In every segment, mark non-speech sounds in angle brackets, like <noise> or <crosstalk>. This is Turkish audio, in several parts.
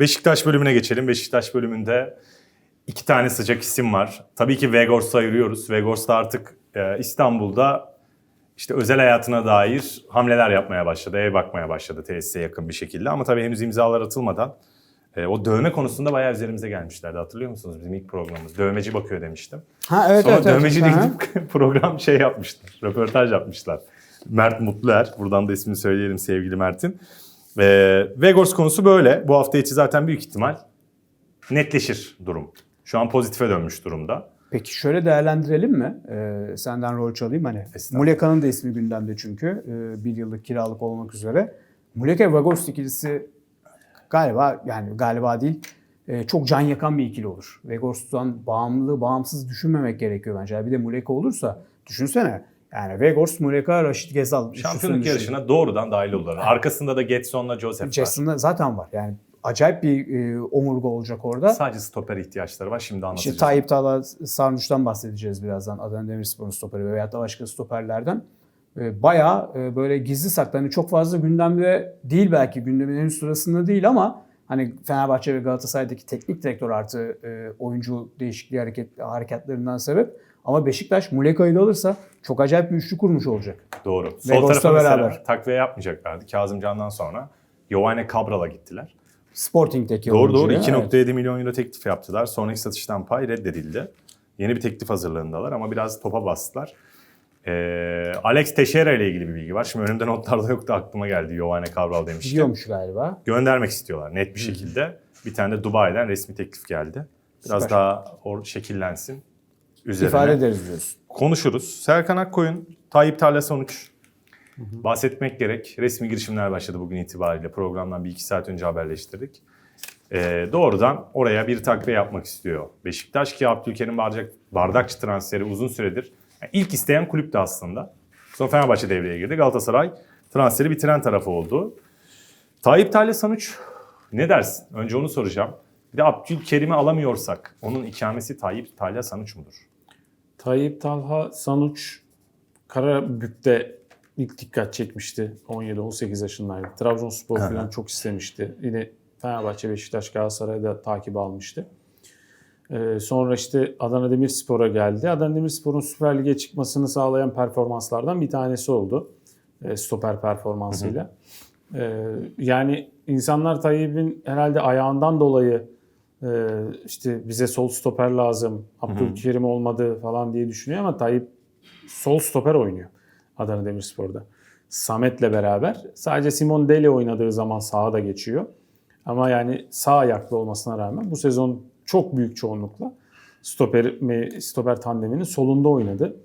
Beşiktaş bölümüne geçelim. Beşiktaş bölümünde iki tane sıcak isim var. Tabii ki Vegors'u ayırıyoruz. Vegors da artık e, İstanbul'da işte özel hayatına dair hamleler yapmaya başladı. Ev bakmaya başladı tesise yakın bir şekilde. Ama tabii henüz imzalar atılmadan e, o dövme konusunda bayağı üzerimize gelmişlerdi. Hatırlıyor musunuz bizim ilk programımız? Dövmeci bakıyor demiştim. Ha evet Sonra evet. evet. dövmeciyle Aha. gidip <laughs> program şey yapmışlar. Röportaj yapmışlar. Mert Mutluer. Buradan da ismini söyleyelim sevgili Mert'in. Ee, Vegors konusu böyle. Bu hafta içi zaten büyük ihtimal netleşir durum. Şu an pozitife dönmüş durumda. Peki şöyle değerlendirelim mi? Ee, senden rol çalayım hani. Muleka'nın da ismi gündemde çünkü. Ee, bir yıllık kiralık olmak üzere. Muleka ve Vagos ikilisi galiba yani galiba değil e, çok can yakan bir ikili olur. Vegors'tan bağımlı, bağımsız düşünmemek gerekiyor bence. Bir de Muleka olursa düşünsene. Yani Vegors, Muleka, Raşit Gezal. Şampiyonluk yarışına doğrudan dahil oldular. Arkasında da Getson'la Joseph var. Jason'da zaten var. Yani acayip bir e, omurga olacak orada. Sadece stoper ihtiyaçları var. Şimdi anlatacağız. İşte Tayyip Talha Sarnıç'tan bahsedeceğiz birazdan. Adana Demirspor'un stoperi veyahut da başka stoperlerden. E, Bayağı e, böyle gizli saklı. Hani çok fazla gündemde değil belki gündemin henüz sırasında değil ama hani Fenerbahçe ve Galatasaray'daki teknik direktör artı e, oyuncu değişikliği hareket, hareketlerinden sebep. Ama Beşiktaş Muleka'yı da alırsa çok acayip bir üçlü kurmuş olacak. Doğru. Sol tarafa beraber. takviye yapmayacaklardı. Kazım Can'dan sonra Giovanni Cabral'a gittiler. Sporting'deki Doğru doğru oyuncuya, 2.7 evet. milyon euro teklif yaptılar. Sonraki satıştan pay reddedildi. Yeni bir teklif hazırlığındalar ama biraz topa bastılar. Ee, Alex Teixeira ile ilgili bir bilgi var. Şimdi önümde notlarda yoktu aklıma geldi Giovanni Cabral demiştim. Biliyormuş galiba. Göndermek istiyorlar net bir şekilde. Bir tane de Dubai'den resmi teklif geldi. Biraz Süper. daha or şekillensin. Üzerine İfade ederiz diyorsun. konuşuruz. Serkan Akkoyun, Tayyip Tarla sonuç. Bahsetmek gerek. Resmi girişimler başladı bugün itibariyle. Programdan bir iki saat önce haberleştirdik. Ee, doğrudan oraya bir takviye yapmak istiyor Beşiktaş ki Abdülkerim Bardak, Bardakçı transferi uzun süredir. Yani ilk isteyen kulüp de aslında. Sonra Fenerbahçe devreye girdi. Galatasaray transferi bitiren tarafı oldu. Tayyip Talha Sanuç ne dersin? Önce onu soracağım. Bir de Abdülkerim'i alamıyorsak onun ikamesi Tayyip Talha Sanuç mudur? Tayyip Talha Sanuç Karabük'te ilk dikkat çekmişti. 17-18 yaşındaydı. Trabzonspor falan çok istemişti. Yine Fenerbahçe, Beşiktaş, Galatasaray'ı da takip almıştı. Ee, sonra işte Adana Demirspor'a geldi. Adana Demirspor'un Süper Lig'e çıkmasını sağlayan performanslardan bir tanesi oldu. Ee, stoper performansıyla. Ee, yani insanlar Tayyip'in herhalde ayağından dolayı e, işte bize sol stoper lazım, Abdülkerim olmadı falan diye düşünüyor ama Tayyip sol stoper oynuyor Adana Demirspor'da. Samet'le beraber. Sadece Simon Dele oynadığı zaman sağa da geçiyor. Ama yani sağ ayaklı olmasına rağmen bu sezon çok büyük çoğunlukla stoper, stoper tandeminin solunda oynadı.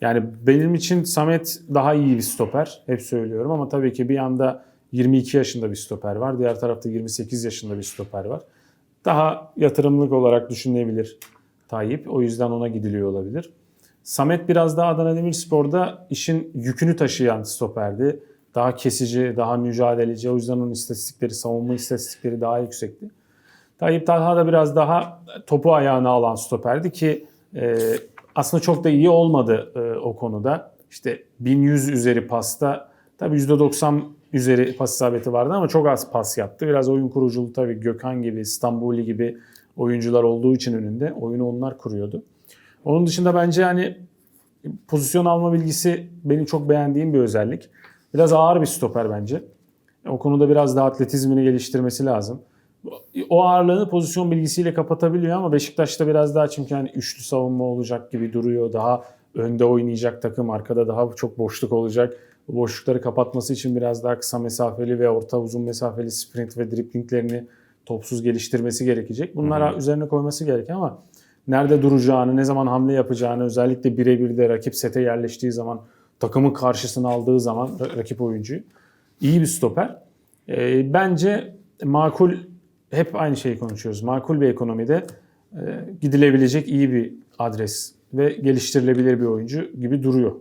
Yani benim için Samet daha iyi bir stoper. Hep söylüyorum ama tabii ki bir yanda 22 yaşında bir stoper var. Diğer tarafta 28 yaşında bir stoper var. Daha yatırımlık olarak düşünülebilir Tayyip. O yüzden ona gidiliyor olabilir. Samet biraz daha Adana Demirspor'da işin yükünü taşıyan stoperdi. Daha kesici, daha mücadeleci. O yüzden onun istatistikleri, savunma istatistikleri daha yüksekti. Tayyip Talha da biraz daha topu ayağına alan stoperdi ki e, aslında çok da iyi olmadı e, o konuda. İşte 1100 üzeri pasta tabii %90 üzeri pas isabeti vardı ama çok az pas yaptı. Biraz oyun kuruculuğu tabii Gökhan gibi, İstanbuli gibi oyuncular olduğu için önünde oyunu onlar kuruyordu. Onun dışında bence hani pozisyon alma bilgisi benim çok beğendiğim bir özellik. Biraz ağır bir stoper bence. O konuda biraz daha atletizmini geliştirmesi lazım. O ağırlığını pozisyon bilgisiyle kapatabiliyor ama Beşiktaş'ta biraz daha çünkü hani üçlü savunma olacak gibi duruyor. Daha önde oynayacak takım, arkada daha çok boşluk olacak. Bu boşlukları kapatması için biraz daha kısa mesafeli ve orta uzun mesafeli sprint ve driplinglerini topsuz geliştirmesi gerekecek. Bunlara üzerine koyması gereken ama nerede duracağını, ne zaman hamle yapacağını özellikle birebir de rakip sete yerleştiği zaman takımın karşısına aldığı zaman ra- rakip oyuncuyu iyi bir stoper. Ee, bence makul hep aynı şeyi konuşuyoruz. Makul bir ekonomide e, gidilebilecek iyi bir adres ve geliştirilebilir bir oyuncu gibi duruyor.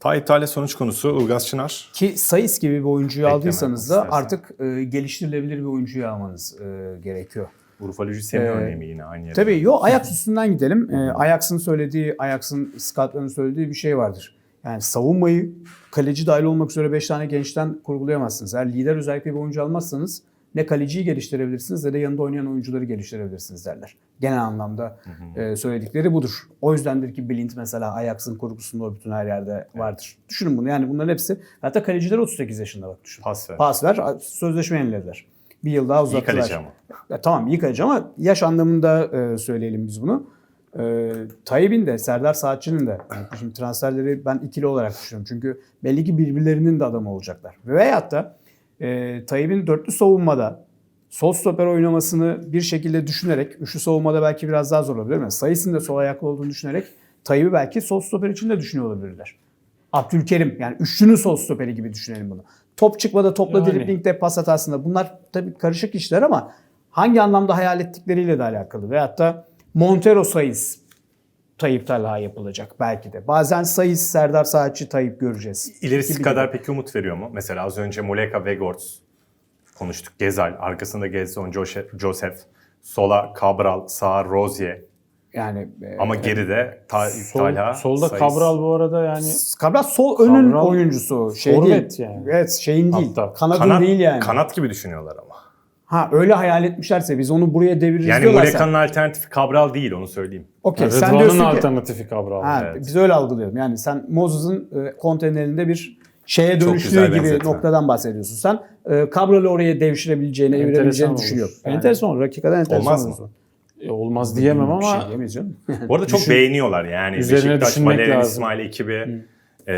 Tayyip Talha sonuç konusu Ilgaz Çınar. Ki Sayıs gibi bir oyuncuyu Ekleme aldıysanız da istersen. artık e, geliştirilebilir bir oyuncuyu almanız e, gerekiyor. Urfa Lücü senin Ee, örneği mi yine aynı yere? Tabii yo Ajax üstünden gidelim. Ee, Ajax'ın söylediği, Ajax'ın scoutlarının söylediği bir şey vardır. Yani savunmayı kaleci dahil olmak üzere 5 tane gençten kurgulayamazsınız. Eğer lider özellikle bir oyuncu almazsanız ne kaleciyi geliştirebilirsiniz ne de yanında oynayan oyuncuları geliştirebilirsiniz derler. Genel anlamda e, söyledikleri budur. O yüzdendir ki Blind mesela Ajax'ın kurgusunda o bütün her yerde vardır. Düşünün bunu yani bunların hepsi. Hatta kaleciler 38 yaşında bak düşün. Pas ver. Pas ver, sözleşme yenilediler. Bir yıl daha İyi uzattılar. kaleci ama. Ya, tamam iyi kaleci ama yaş anlamında e, söyleyelim biz bunu. E, Tayyip'in de Serdar Saatçı'nın da yani şimdi transferleri ben ikili olarak düşünüyorum. Çünkü belli ki birbirlerinin de adamı olacaklar. Veyahut da e, Tayyip'in dörtlü savunmada sol stoper oynamasını bir şekilde düşünerek, üçlü savunmada belki biraz daha zor olabilir mi? Sayısının da sol ayaklı olduğunu düşünerek Tayyip'i belki sol stoper için de düşünüyor olabilirler. Abdülkerim yani üçlünün sol stoperi gibi düşünelim bunu. Top çıkmada topla Yani. driblingde pas hatasında bunlar tabii karışık işler ama hangi anlamda hayal ettikleriyle de alakalı. Veyahut da Montero Sayıs Tayyip Talha yapılacak belki de. Bazen Sayıs Serdar Saatçi Tayyip göreceğiz. İlerisi kadar peki umut veriyor mu? Mesela az önce Muleka Vegorts konuştuk. Gezal, arkasında Gezson, Joseph, Joseph, sola Cabral, sağa Rozier. Yani e, Ama geride Ta- Sol, Talha, solda Sayıs. Cabral bu arada yani Cabral sol önün Cabral oyuncusu. Şey değil. yani. Evet şeyin değil. Hatta. Kanadın kanat, değil yani. kanat gibi düşünüyorlar ama. Ha öyle hayal etmişlerse biz onu buraya deviririz Yani diyorlarsa. Muleka'nın alternatifi Cabral değil onu söyleyeyim. Okey sen Rıdvan'ın diyorsun ki alternatifi Cabral. Ha, Evet. Biz öyle algılıyoruz. Yani sen Moses'ın e, konteynerinde bir şeye dönüştüğü gibi benzetme. noktadan bahsediyorsun. Sen e, Cabral'ı oraya devşirebileceğini, Enteresan evirebileceğini olur. düşünüyorsun. Yani. Enteresan olur. Hakikaten enteresan Olmaz olur. mı? E, olmaz diyemem Bir ama şey diyemeyiz canım. Bu arada çok Düşün- beğeniyorlar yani. Üzerine Beşiktaş, düşünmek Valerian lazım. İsmail ekibi. Ee,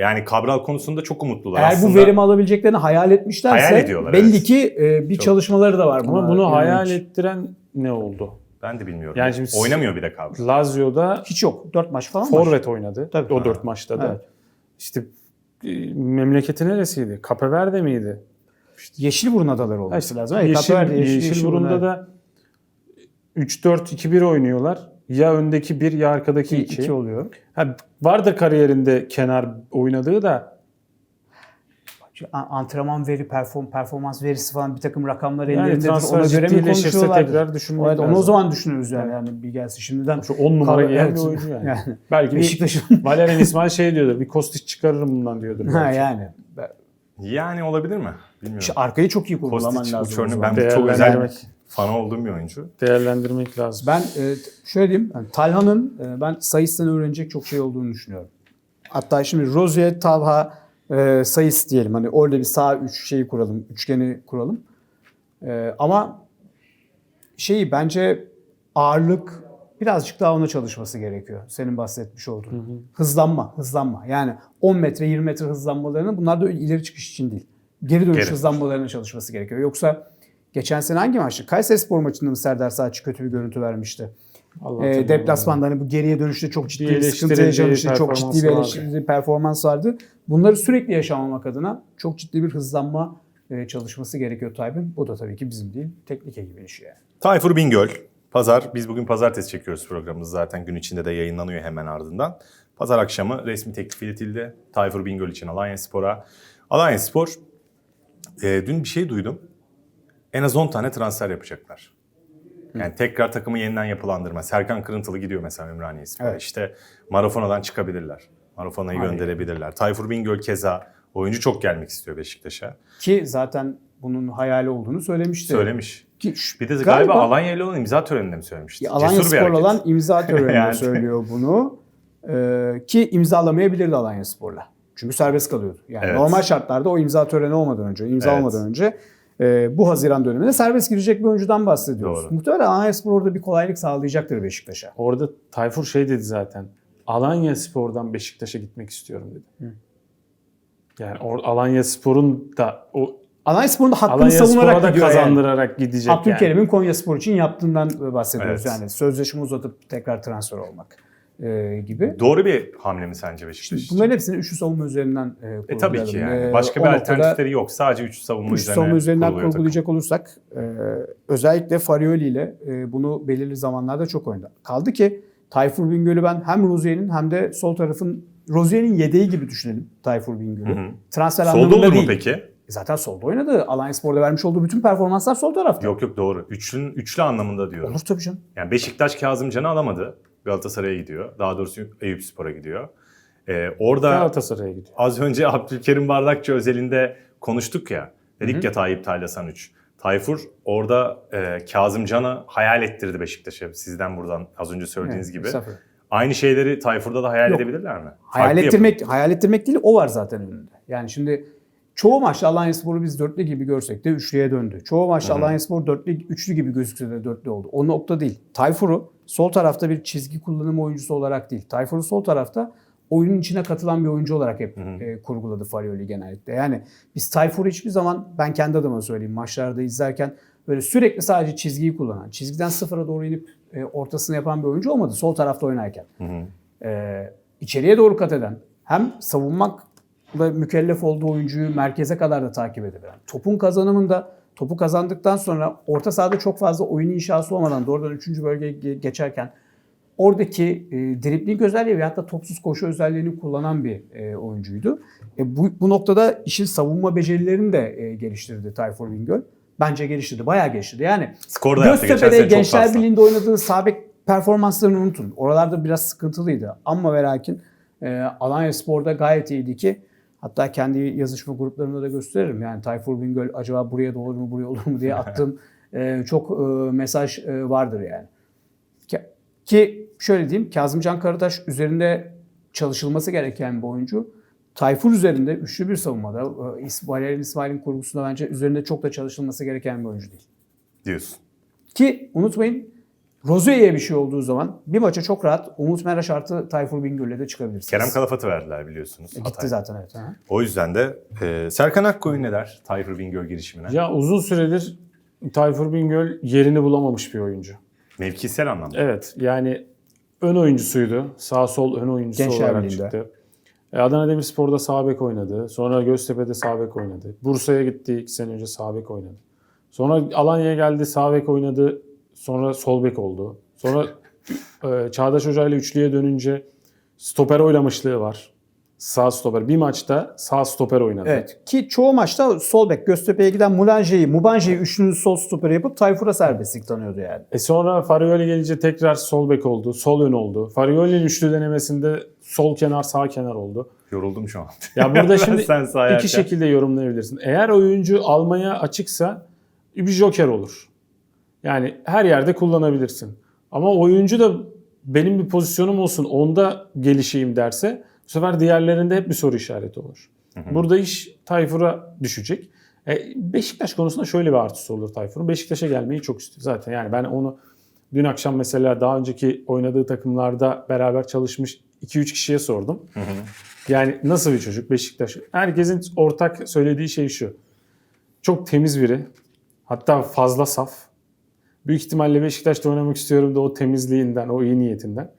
yani Cabral konusunda çok umutlular. Eğer Aslında bu verimi alabileceklerini hayal etmişlerse Hayal ediyorlar, belli evet. ki e, bir Çok. çalışmaları da var. ama bunu hayal ettiren ne oldu? ben de bilmiyorum. Yani şimdi- Oynamıyor bir de Cabral. Lazio'da Hiç yok. Dört maç falan var. forvet oynadı. Tabii. O dört maçta da. Evet. İşte e, memleketi neresiydi? Cape Verde miydi? Yeşilburun adaları Ha olması işte lazım. Yeşil, Kapıverdi, Yeşil- Yeşilburun'da Yeşilburun, da 3-4-2-1 oynuyorlar. Ya öndeki bir ya arkadaki iki. iki oluyor. Ha, vardır kariyerinde kenar oynadığı da Antrenman veri, perform, performans verisi falan bir takım rakamlar yani ellerindedir. Ona göre mi konuşuyorlar? tekrar düşünmek Evet, onu o zaman düşünürüz yani. yani bir gelsin şimdiden. Şu 10 numara bir oyuncu yani. <laughs> Yani. Belki Beşiktaş'ın <laughs> Valerian İsmail şey diyordur. Bir Kostiç çıkarırım bundan diyordur. ha belki. yani. Yani olabilir mi? Bilmiyorum. İşte arkayı çok iyi kurgulaman lazım. Uçor'un zaman. ben çok özel fan olduğum bir oyuncu. değerlendirmek lazım. Ben e, şöyle diyeyim. Yani Talha'nın e, ben Sayıs'tan öğrenecek çok şey olduğunu düşünüyorum. Hatta şimdi Rozier, Talha, e, Sayıs diyelim. Hani orada bir sağ üç şeyi kuralım. Üçgeni kuralım. E, ama şeyi bence ağırlık birazcık daha ona çalışması gerekiyor. Senin bahsetmiş olduğun. Hızlanma, hızlanma. Yani 10 metre, 20 metre hızlanmalarını bunlar da ileri çıkış için değil. Geri dönüş Geri. hızlanmalarına çalışması gerekiyor. Yoksa geçen sene hangi maçtı? Kayseri Spor maçında mı Serdar Saatçi kötü bir görüntü vermişti? E, deplasmanda hani bu geriye dönüşte çok ciddi Bir bir sıkıntı yaşamıştı. Çok ciddi bir eleştirildiği performans vardı. Bunları sürekli yaşamamak adına çok ciddi bir hızlanma e, çalışması gerekiyor Tayyip'in. Bu da tabii ki bizim değil, teknik ekibin işi yani. Tayfur Bingöl. Pazar, biz bugün pazartesi çekiyoruz programımızı zaten gün içinde de yayınlanıyor hemen ardından. Pazar akşamı resmi teklif iletildi. Tayfur Bingöl için Alanya Spor'a. Alanya Spor, e, dün bir şey duydum. En az 10 tane transfer yapacaklar. Yani tekrar takımı yeniden yapılandırma. Serkan Kırıntılı gidiyor mesela Ümraniye Spor'a. Evet. İşte Marafona'dan çıkabilirler. Marafona'yı Aynen. gönderebilirler. Tayfur Bingöl keza oyuncu çok gelmek istiyor Beşiktaş'a. Ki zaten bunun hayali olduğunu söylemişti. Söylemiş. Ki Bir de galiba, Alanya ile olan imza töreninde mi söylemişti? Ya Alanya Cesur Spor'la olan imza <laughs> töreninde Yani. söylüyor bunu. Ee, ki imzalamayabilirdi Alanya Spor'la. Çünkü serbest kalıyordu. Yani Evet. normal şartlarda o imza töreni olmadan önce, imza Evet. olmadan önce e, bu Haziran döneminde serbest girecek bir oyuncudan bahsediyoruz. Doğru. Muhtemelen Alanya Spor orada bir kolaylık sağlayacaktır Beşiktaş'a. Orada Tayfur şey dedi zaten. Alanya Spor'dan Beşiktaş'a gitmek istiyorum dedi. Yani or- Alanya Spor'un da o Alanya Spor'un da hakkını Alanya savunarak Spor'a da gidiyor yani. kazandırarak gidecek yani. Abdülkerim'in Konya Spor için yaptığından bahsediyoruz. Evet. Yani sözleşme uzatıp tekrar transfer olmak e, gibi. Doğru bir hamle mi sence Beşiktaş için? Bunların hepsini üçlü savunma üzerinden e, E tabii ki kurgulayalım. yani. E, Başka o bir alternatifleri yok. Sadece üç savunma Üç üzerine savunma üzerinden kuruluyor takım. kurgulayacak olursak e, özellikle Farioli ile e, bunu belirli zamanlarda çok oynadı. Kaldı ki Tayfur Bingöl'ü ben hem Rozier'in hem de sol tarafın Rozier'in yedeği gibi düşünelim Tayfur Bingöl'ü. Transfer Solda anlamında olur mu değil. peki? E Zaten solda oynadı. Alanya Spor'da vermiş olduğu bütün performanslar sol tarafta. Yok yok doğru. Üçlünün üçlü anlamında diyorum. Olur tabii canım. Yani Beşiktaş Kazımcan'ı alamadı. Galatasaray'a gidiyor. Daha doğrusu Eyüpspor'a gidiyor. Ee, orada Galatasaray'a gidiyor. az önce Abdülkerim Bardakçı özelinde konuştuk ya. Dedik ya Tayyip Taylasan 3. Tayfur orada e, Kazımcan'ı hayal ettirdi Beşiktaş'a. Sizden buradan az önce söylediğiniz Evet, gibi. estağfurullah. Aynı şeyleri Tayfur'da da hayal Yok. edebilirler mi? Hayal Farklı ettirmek, hayal ettirmek değil o var zaten önünde. Yani şimdi çoğu maçta Alanya Spor'u biz dörtlü gibi görsek de üçlüye döndü. Çoğu maçta Alanya Spor dörtlü, üçlü gibi gözükse de dörtlü oldu. O nokta değil. Tayfur'u sol tarafta bir çizgi kullanım oyuncusu olarak değil. Tayfur'u sol tarafta oyunun içine katılan bir oyuncu olarak hep e, kurguladı Farioli genellikle. Yani biz Tayfur'u hiçbir zaman ben kendi adıma söyleyeyim maçlarda izlerken böyle sürekli sadece çizgiyi kullanan, çizgiden sıfıra doğru inip e, ortasını yapan bir oyuncu olmadı sol tarafta oynarken e, içeriye doğru kat eden hem savunmakla mükellef olduğu oyuncuyu merkeze kadar da takip edebilen, topun kazanımında topu kazandıktan sonra orta sahada çok fazla oyun inşası olmadan doğrudan 3. bölgeye ge- geçerken oradaki e, dribling özelliği ve hatta topsuz koşu özelliğini kullanan bir e, oyuncuydu. E, bu, bu noktada işin savunma becerilerini de e, geliştirdi Tayfur Bingöl. Bence geliştirdi, bayağı geliştirdi. Yani Skor da Göztepe'de Gençler. Birliği'nde oynadığı sabit performanslarını unutun. Oralarda biraz sıkıntılıydı. Ama ve lakin e, Alanya Spor'da gayet iyiydi ki hatta kendi yazışma gruplarımda da gösteririm. Yani Tayfur Bingöl acaba buraya olur mu buraya olur mu diye <laughs> attığım e, çok e, mesaj e, vardır yani. Ki, şöyle diyeyim Kazımcan Karataş üzerinde çalışılması gereken bir oyuncu. Tayfur üzerinde üçlü bir savunmada e, İsmail İsmail'in kurgusunda bence üzerinde çok da çalışılması gereken bir oyuncu değil. diyorsun. Ki unutmayın Rozier'e bir şey olduğu zaman bir maça çok rahat Umut Meraş artı Tayfur Bingöl'le de çıkabilirsiniz. Kerem Kalafat'ı verdiler biliyorsunuz. E, Gitti zaten evet. Aha. O yüzden de e, Serkan Akkoyun ne der Tayfur Bingöl girişimine? Ya uzun süredir Tayfur Bingöl yerini bulamamış bir oyuncu. Mevkisel anlamda. Evet yani ön oyuncusuydu. Sağ sol ön oyuncusu Gençler olarak Birliği'nde. çıktı. E, Adana Demirspor'da sağ bek oynadı. Sonra Göztepe'de sağ bek oynadı. Bursa'ya gitti iki sene önce sağ bek oynadı. Sonra Alanya'ya geldi sağ bek oynadı. Sonra sol bek oldu. Sonra e, Çağdaş Hoca ile üçlüye dönünce stoper oynamışlığı var. Sağ stoper. Bir maçta sağ stoper oynadı. Evet. Ki çoğu maçta sol bek Göztepe'ye giden Mulanje'yi, Mubanje'yi üçlünün sol stoperi yapıp Tayfur'a serbestlik tanıyordu yani. E sonra Farioli gelince tekrar sol bek oldu. Sol ön oldu. Farioli'nin üçlü denemesinde sol kenar sağ kenar oldu. Yoruldum şu an. Ya burada <laughs> şimdi Sen iki şekilde yorumlayabilirsin. Eğer oyuncu almaya açıksa bir joker olur. Yani her yerde kullanabilirsin. Ama oyuncu da benim bir pozisyonum olsun onda gelişeyim derse bu sefer diğerlerinde hep bir soru işareti olur. Burada iş Tayfur'a düşecek. E, Beşiktaş konusunda şöyle bir artısı olur Tayfur'un. Beşiktaş'a gelmeyi çok istiyor zaten. Yani ben onu dün akşam mesela daha önceki oynadığı takımlarda beraber çalışmış 2-3 kişiye sordum. Yani nasıl bir çocuk Beşiktaş? Herkesin ortak söylediği şey şu. Çok temiz biri. Hatta fazla saf. Büyük ihtimalle Beşiktaş'ta oynamak istiyorum da o temizliğinden, o iyi niyetinden.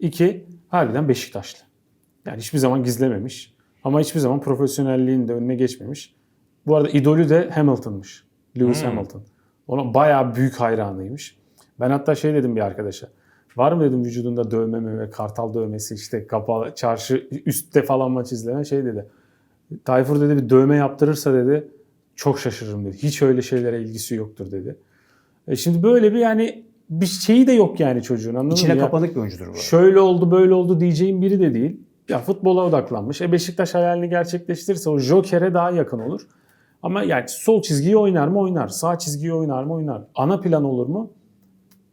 İki, harbiden Beşiktaşlı. Yani hiçbir zaman gizlememiş. Ama hiçbir zaman profesyonelliğin de önüne geçmemiş. Bu arada idolü de Hamilton'mış. Lewis Hmm. Hamilton. Ona bayağı büyük hayranıymış. Ben hatta şey dedim bir arkadaşa. Var mı dedim vücudunda dövme mi ve kartal dövmesi işte kapalı çarşı üstte falan maç izleyen şey dedi. Tayfur dedi bir dövme yaptırırsa dedi çok şaşırırım dedi. Hiç öyle şeylere ilgisi yoktur dedi. E şimdi böyle bir yani bir şeyi de yok yani çocuğun anladın İçine mı? Ya kapanık bir oyuncudur bu. Şöyle oldu böyle oldu diyeceğim biri de değil. Ya futbola odaklanmış. E Beşiktaş hayalini gerçekleştirirse o Joker'e daha yakın olur. Ama yani sol çizgiyi oynar mı oynar. Sağ çizgiyi oynar mı oynar. Ana plan olur mu?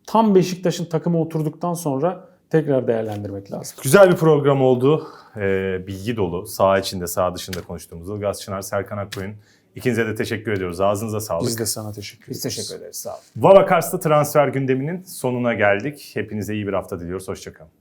Tam Beşiktaş'ın takımı oturduktan sonra tekrar değerlendirmek lazım. Güzel bir program oldu. Ee, bilgi dolu. Sağ içinde, sağ dışında konuştuğumuz Ilgaz Çınar, Serkan Akkoyun. İkinize de teşekkür ediyoruz. Ağzınıza sağlık. Biz de sana teşekkür Biz ederiz. teşekkür ederiz. Sağ olun. Vava Kars'ta transfer gündeminin sonuna geldik. Hepinize iyi bir hafta diliyoruz. Hoşçakalın.